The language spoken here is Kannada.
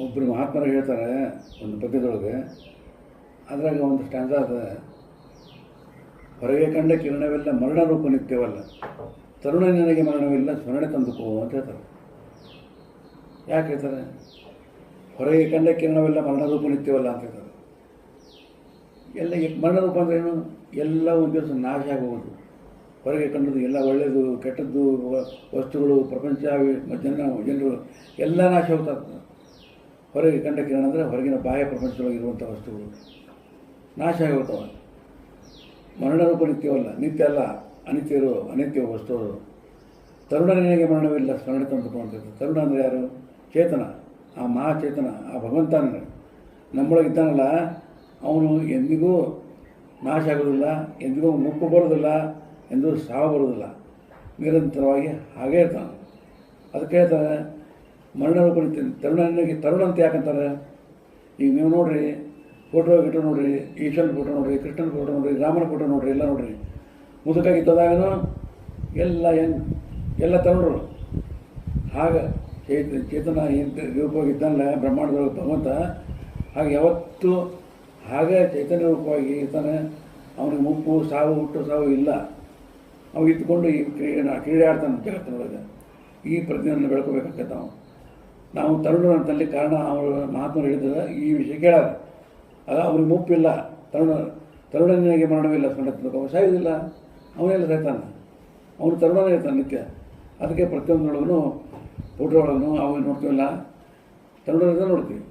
ಒಬ್ಬರು ಮಹಾತ್ಮರು ಹೇಳ್ತಾರೆ, ಒಂದು ಪದ್ಯದೊಳಗೆ, ಅದ್ರಾಗ ಒಂದು ಸ್ಟ್ಯಾಂಡ್ ಅದ, ಹೊರಗೆ ಕಂಡ ಕಿರಣವೆಲ್ಲ ಮರಣ ರೂಪ ನಿತ್ಯವಲ್ಲ, ತರುಣ ನನಗೆ ಮರಣವಿಲ್ಲ, ಸ್ಮರಣೆ ತಂದುಕೋ ಅಂತ ಹೇಳ್ತಾರೆ. ಯಾಕೆ ಹೇಳ್ತಾರೆ? ಹೊರಗೆ ಕಂಡ ಕಿರಣವೆಲ್ಲ ಮರಣ ರೂಪ ನಿತ್ಯವಲ್ಲ ಅಂತ ಹೇಳ್ತಾರೆ. ಎಲ್ಲ ಮರಣ ರೂಪ ಅಂದ್ರೆ ಏನು? ಎಲ್ಲ ಒಂದು ದಿವಸ ನಾಶ ಆಗುವುದು ಹೊರಗೆ ಕಂಡದ್ದು ಎಲ್ಲ ಒಳ್ಳೆಯದು ಕೆಟ್ಟದ್ದು, ವಸ್ತುಗಳು, ಪ್ರಪಂಚ, ಜನ, ಜನರು, ಎಲ್ಲ ನಾಶ ಹೋಗ್ತಾ. ಹೊರಗೆ ಕಂಡ ಕಿರಣ ಅಂದರೆ ಹೊರಗಿನ ಬಾಹ್ಯ ಪ್ರಪಂಚದೊಳಗಿರುವಂಥ ವಸ್ತುಗಳು. ನಾಶ ಆಗೋಗ್ತವೆ. ಮರಣ ರೂಪ ನಿತ್ಯವಲ್ಲ, ನಿತ್ಯ ಅಲ್ಲ, ಅನಿತ್ಯ ಇರೋ ಅನಿತ್ಯ ವಸ್ತು ತರುಣನಿಗೆ ಮರಣವಿಲ್ಲ, ಸ್ಮರಣೆ ತಂದುಕೋ ಅಂತ. ತರುಣ ಅಂದರೆ ಯಾರು? ಚೇತನ. ಆ ಮಹಾಚೇತನ, ಆ ಭಗವಂತನ ನಮ್ಮೊಳಗೆ ಇದ್ದಾನಲ್ಲ, ಅವನು ಎಂದಿಗೂ ನಾಶ ಆಗೋದಿಲ್ಲ, ಎಂದಿಗೂ ಮುಪ್ಪು ಬರೋದಿಲ್ಲ ಎಂದೂ ಸಾವು ಬರೋದಿಲ್ಲ. ನಿರಂತರವಾಗಿ ಹಾಗೇ ಇರ್ತಾನೆ. ಅದಕ್ಕೆ ಹೇಳ್ತಾರೆ ಮರಣ ರೂಪ ನಿತ್ಯ ತರುಣನಿಗೆ ತರುಣ ಅಂತ ಯಾಕಂತಾರೆ? ಈಗ ನೀವು ನೋಡ್ರಿ ಫೋಟೋ ಗಿಟೋ ನೋಡ್ರಿ, ಈಶ್ವರನ ಫೋಟೋ ನೋಡ್ರಿ, ಕೃಷ್ಣನ ಫೋಟೋ ನೋಡ್ರಿ, ರಾಮನ ಫೋಟೋ ನೋಡ್ರಿ, ಎಲ್ಲ ನೋಡ್ರಿ. ಮುದುಕಾಗಿದ್ದದಾಗನು ಎಲ್ಲ ಏನು ಎಲ್ಲ ತರುಣರು. ಹಾಗೆ ಚೇತ ಚೇತನ ಏನು ರೂಪವಾಗಿದ್ದಾನಲ್ಲ ಬ್ರಹ್ಮಾಂಡದೊಳಗೆ ಭಗವಂತ, ಹಾಗೆ ಯಾವತ್ತೂ ಹಾಗೆ ಚೈತನ್ಯ ರೂಪವಾಗಿ ಇರ್ತಾನೆ. ಅವನಿಗೆ ಮುಪ್ಪು, ಸಾವು, ಹುಟ್ಟು, ಸಾವು ಇಲ್ಲ. ಅವು ಇದ್ದುಕೊಂಡು ಈ ಕ್ರೀಡೆ ಕ್ರೀಡೆ ಆಡ್ತಾನೆ ಜಗತ್ತಿನೊಳಗೆ. ಈ ಪ್ರಜ್ಞೆಯನ್ನು ಬೆಳ್ಕೋಬೇಕಾಗತ್ತೆ ನಾವು ನಾವು ತರುಣರು ಅಂತಲ್ಲಿ ಕಾರಣ ಅವರು ಮಹಾತ್ಮರು ಹೇಳಿದ್ರೆ, ಈ ವಿಷಯ ಕೇಳಾರ ಅಲ್ಲ ಅವ್ರಿಗೆ ಮುಪ್ಪಿಲ್ಲ ತರುಣ, ತರುಣನಿಗೆ ಮರಣವಿಲ್ಲ ಸ್ಮರಣೆ ಸಾಯುವುದಿಲ್ಲ. ಸಾಯೋದಿಲ್ಲ ಅವನೆಲ್ಲ ಸಾಯ್ತಾನೆ ಅವನು ತರುಣನೇ ಇರ್ತಾನೆ ನಿತ್ಯ ಅದಕ್ಕೆ ಪ್ರತಿಯೊಂದರೊಳಗೂ ಫೋಟೋ ಒಳಗೂ ಅವು ನೋಡ್ತೀವಲ್ಲ? ತರುಣರಿಂದ ನೋಡ್ತೀವಿ.